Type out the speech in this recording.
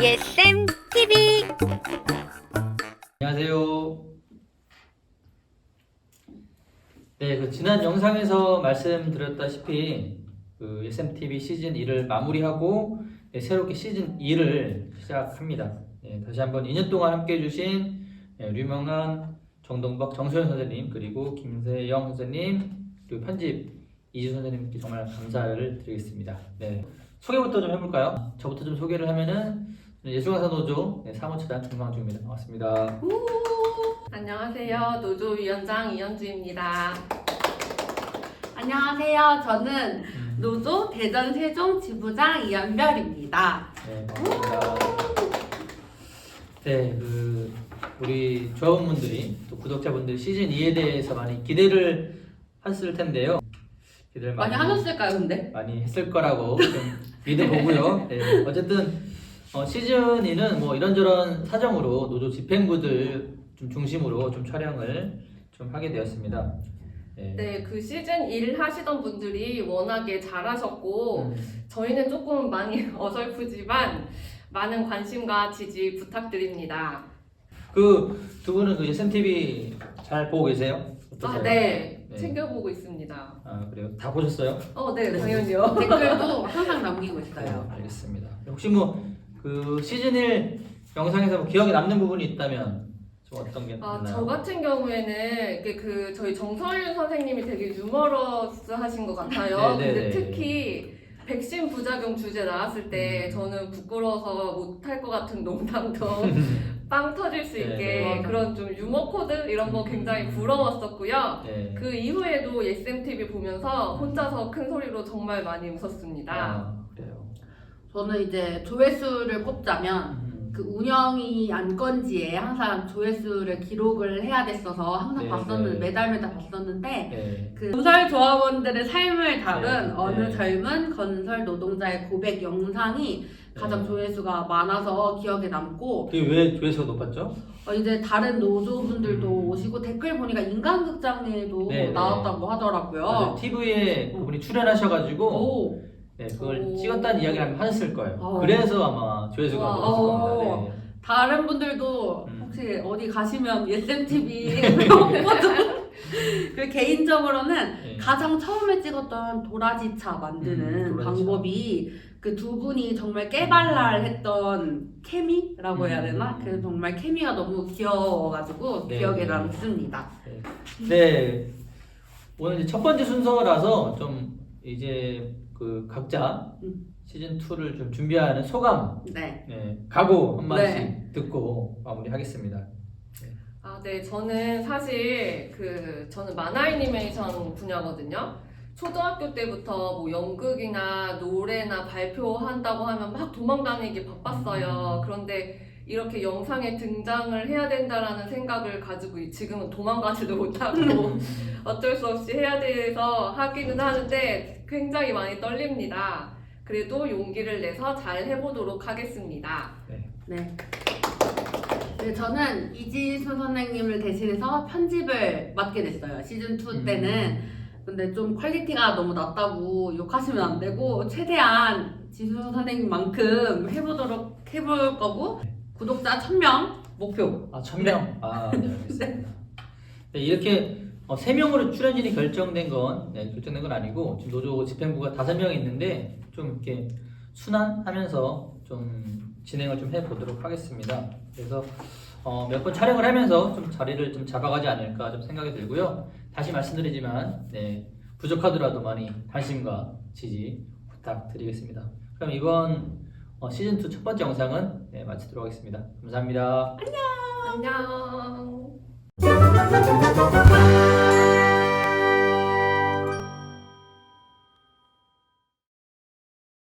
예쌤 TV 안녕하세요. 네, 그 지난 영상에서 말씀드렸다시피 그 SMTV 시즌 1을 마무리하고 네, 새롭게 시즌 2를 시작합니다. 네, 다시 한번 2년 동안 함께해 주신 네, 류명한 정동박 정소연 선생님 그리고 김세영 선생님 그리고 편집 이주 선생님께 정말 감사를 드리겠습니다. 네, 소개부터 좀 해볼까요? 저부터 좀 소개를 하면은 예술가사 노조 네, 사무처장 김광중입니다. 반갑습니다. 안녕하세요. 노조 위원장 이현주입니다. 안녕하세요. 저는 음. 노조 대전 세종 지부장 이연별입니다. 네, 반갑습니다. 네, 그 우리 조합원분들이 또 구독자분들 시즌 2에 대해서 많이 기대를 하셨을 텐데요. 기대를 많이 하셨을까요, 근데? 많이 했을 거라고 좀 믿어보고요. 네, 어쨌든 어, 시즌 2는 뭐 이런저런 사정으로 노조 집행부들 좀 중심으로 좀 촬영을 좀 하게 되었습니다. 네. 네, 그 시즌 1 하시던 분들이 워낙에 잘하셨고 음, 저희는 조금 많이 어설프지만 많은 관심과 지지 부탁드립니다. 그 두 분은 그 SMTV 잘 보고 계세요? 어떠세요? 아, 네. 네. 챙겨보고 있습니다. 아 그래요? 다 보셨어요? 어, 네, 당연히요. 댓글도 항상 남기고 있어요. 네, 알겠습니다. 혹시 뭐 그 시즌 1 영상에서 뭐 기억에 남는 부분이 있다면 좀 어떤 게 아, 있나요? 저 같은 경우에는 이게 그 저희 정서윤 선생님이 되게 유머러스 하신 것 같아요. 네, 네, 근데 네. 특히 백신 부작용 주제 나왔을 때 음. 저는 부끄러워서 못할 것 같은 농담도 빵 터질 수 네, 있게 네. 그런 좀 유머 코드 이런 거 굉장히 부러웠었고요. 네. 그 이후에도 SMTV 보면서 혼자서 큰 소리로 정말 많이 웃었습니다. 아, 그래요. 저는 이제 조회수를 꼽자면 음, 그 운영이 안 건지에 항상 조회수를 기록을 해야 됐어서 항상 네, 봤었는데 네. 매달 매달 봤었는데 네. 그 건설 조합원들의 삶을 다룬 네, 어느 네. 젊은 건설 노동자의 고백 영상이 가장 네. 조회수가 많아서 기억에 남고 그게 왜 조회수가 높았죠? 어, 이제 다른 노조분들도 음. 오시고 댓글 보니까 인간극장에도 네, 네. 나왔다고 하더라고요. 맞아요. TV에 그분이 출연하셔가지고 오, 네, 그걸 오. 찍었다는 이야기를 하셨을 거예요. 어. 그래서 아마 조회수가 와. 높았을 겁니다. 네. 다른 분들도 음. 혹시 어디 가시면 SMTV 보거든. 그리고 개인적으로는 네. 가장 처음에 찍었던 도라지차 만드는 음, 도라지차. 방법이 그 두 분이 정말 깨발랄했던 케미라고 해야 되나? 음. 그래서 정말 케미가 너무 귀여워가지고 네, 기억에 네. 남습니다. 네. 오늘 이제 첫 번째 순서라서 좀 이제 그 각자 음. 시즌 2를 좀 준비하는 소감, 네. 네, 각오 한 마디씩 네. 듣고 마무리하겠습니다. 아, 네. 저는 사실 그 저는 만화 애니메이션 분야거든요. 초등학교 때부터 뭐 연극이나 노래나 발표한다고 하면 막 도망다니기 바빴어요. 그런데 이렇게 영상에 등장을 해야 된다라는 생각을 가지고 지금은 도망가지도 못하고 어쩔 수 없이 해야 돼서 하기는 하는데 굉장히 많이 떨립니다. 그래도 용기를 내서 잘 해보도록 하겠습니다. 네. 네, 저는 이지수 선생님을 대신해서 편집을 맡게 됐어요. 시즌 2 음. 때는. 근데 좀 퀄리티가 너무 낮다고 욕하시면 안 되고 최대한 지수 선생님만큼 해보도록 해볼 거고 구독자 1000명 목표. 아, 천명 아, 네, 알겠습니다. 네, 이렇게 어, 세 명으로 출연진이 결정된 건 네, 결정된 건 아니고 지금 노조 집행부가 다섯 명 있는데 좀 이렇게 순환하면서 좀 진행을 좀 해보도록 하겠습니다. 그래서 어, 몇 번 촬영을 하면서 좀 자리를 좀 잡아가지 않을까 좀 생각이 들고요. 다시 말씀드리지만 네, 부족하더라도 많이 관심과 지지 부탁드리겠습니다. 그럼 이번 어, 시즌 2 첫 번째 영상은 네, 마치도록 하겠습니다. 감사합니다. 안녕!